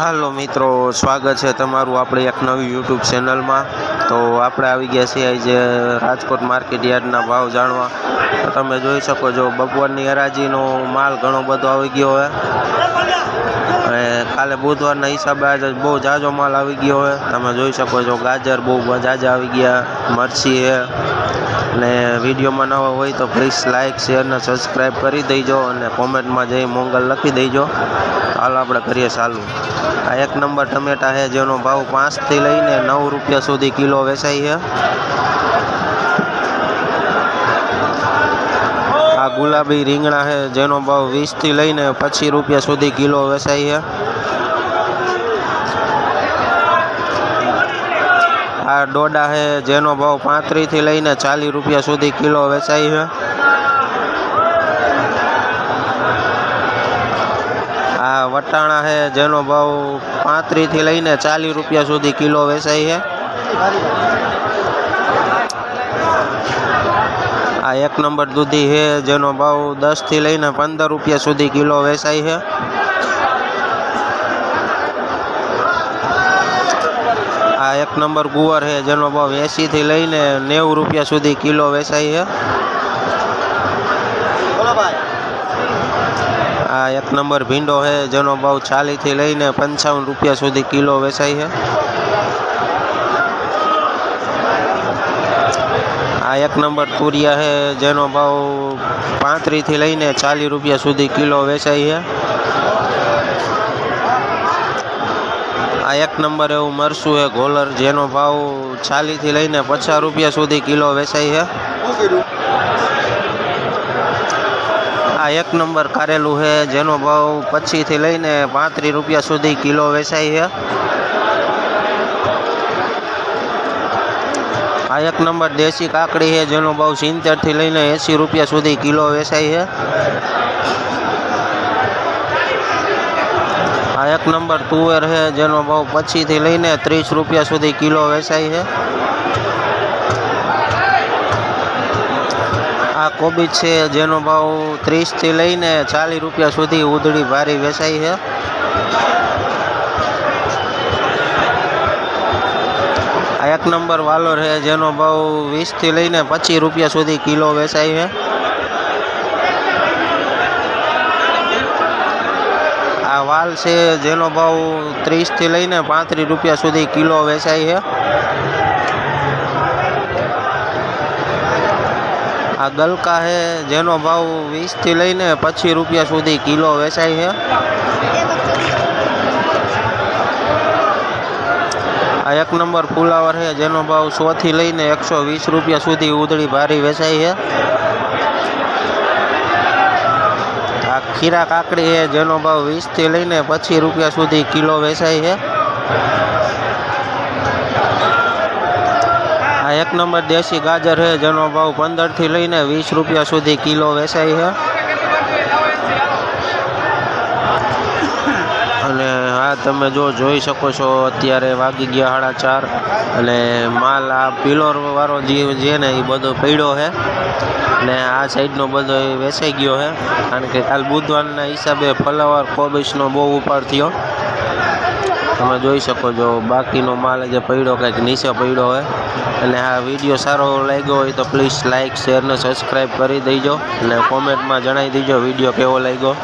હાલો મિત્રો, સ્વાગત છે તમારું આપણી એક નવી યુટ્યુબ ચેનલમાં તો આપણે આવી ગયા છીએ જે રાજકોટ માર્કેટ યાર્ડના ભાવ જાણવા. તો તમે જોઈ શકો છો બપોરની હરાજીનો માલ ઘણો બધો આવી ગયો હોય અને કાલે બુધવારના હિસાબે આજે બહુ જાજો માલ આવી ગયો હોય તમે જોઈ શકો છો, ગાજર બહુ જાજા આવી ગયા, મરચી છે વિડીયોમાં નવા હોય તો પ્લીઝ લાઇક શેર અને સબસ્ક્રાઈબ કરી દેજો અને કોમેન્ટમાં જઈ મોંગલ લખી દેજો. હાલ આપણે કરીએ ચાલુ. આ એક નંબર ટમેટા છે જેનો ભાવ પાંચથી લઈને નવ રૂપિયા સુધી કિલો વેચાય છે. આ ગુલાબી રીંગણા છે જેનો ભાવ વીસથી લઈને પચીસ રૂપિયા સુધી કિલો વેચાય છે. આ ડોડા છે જેનો ભાવ પાંત્રીસથી લઈને ચાલીસ રૂપિયા સુધી કિલો વેચાય છે. આ વટાણા છે જેનો ભાવ પાંત્રીસથી લઈને ચાલીસ રૂપિયા સુધી કિલો વેચાય છે. આ એક નંબર દૂધી છે જેનો ભાવ દસથી લઈને પંદર રૂપિયા સુધી કિલો વેચાય છે. આ એક નંબર ગુવાર છે જેનો ભાવ એંશીથી લઈને નેવું રૂપિયા સુધી કિલો વેચાય છે. આ એક નંબર ભીંડો છે જેનો ભાવ ચાલીસથી લઈને પંચાવન રૂપિયા સુધી કિલો વેચાય છે. આ એક નંબર તુરિયા છે જેનો ભાવ પાંત્રીસથી લઈને ચાલીસ રૂપિયા સુધી કિલો વેચાય છે. આ એક નંબર એવું મરસું છે ગોલર જેનો ભાવ ચાલીસથી લઈને પચાસ રૂપિયા સુધી કિલો વેચાય છે આ એક નંબર કારેલું છે જેનો ભાવ પચીસથી લઈને પાંત્રીસ રૂપિયા સુધી કિલો વેચાય છે આ એક નંબર દેશી કાકડી છે જેનો ભાવ સિત્તેરથી લઈને એંસી રૂપિયા સુધી કિલો વેચાય છે આ એક નંબર તુવેર છે, જેનો ભાવ પચીસથી લઈને ત્રીસ રૂપિયા સુધી કિલો વેચાય છે. આ કોબીજ છે, જેનો ભાવ ત્રીસથી લઈને ચાલીસ રૂપિયા સુધી ઉધડી ભારી વેચાય છે. આ એક નંબર વાલોર છે, જેનો ભાવ વીસથી લઈને પચીસ રૂપિયા સુધી કિલો વેચાય છે. આ વાલ છે જેનો ભાવ ત્રીસથી લઈને પાંત્રીસ રૂપિયા સુધી કિલો વેચાય છે. આ ગલકા છે જેનો ભાવ વીસથી લઈને પચીસ રૂપિયા સુધી કિલો વેચાય છે. આ એક નંબર ફુલાવર છે જેનો ભાવ સોથી લઈને એકસો વીસ રૂપિયા સુધી ઉધળી ભારી વેચાય છે. ખીરા કાકડી છે, જેનો ભાવ વીસથી લઈને પચીસ રૂપિયા સુધી કિલો વેચાય છે. આ એક નંબર દેશી ગાજર છે, જેનો ભાવ પંદરથી લઈને વીસ રૂપિયા સુધી કિલો વેચાય છે અને આ તમે જો જોઈ શકો છો, અત્યારે વાગી ગયા સાડા ચાર અને માલ આ પિલોર વાળો જે છે ને એ બધો પડ્યો છે. ને આ સાઈડનો બધો એ વેચાઈ ગયો છે. કારણ કે કાલ બુધવારના હિસાબે ફલાવર કોબીસનો બહુ ઉપાડ થયો. તમે જોઈ શકો છો, બાકીનો માલ જે પડ્યો કંઈક નીચે પડ્યો હોય અને આ વીડિયો સારો લાગ્યો હોય તો પ્લીઝ લાઇક શેર ને સબસ્ક્રાઈબ કરી દેજો. અને કોમેન્ટમાં જણાવી દેજો વીડિયો કેવો લાગ્યો.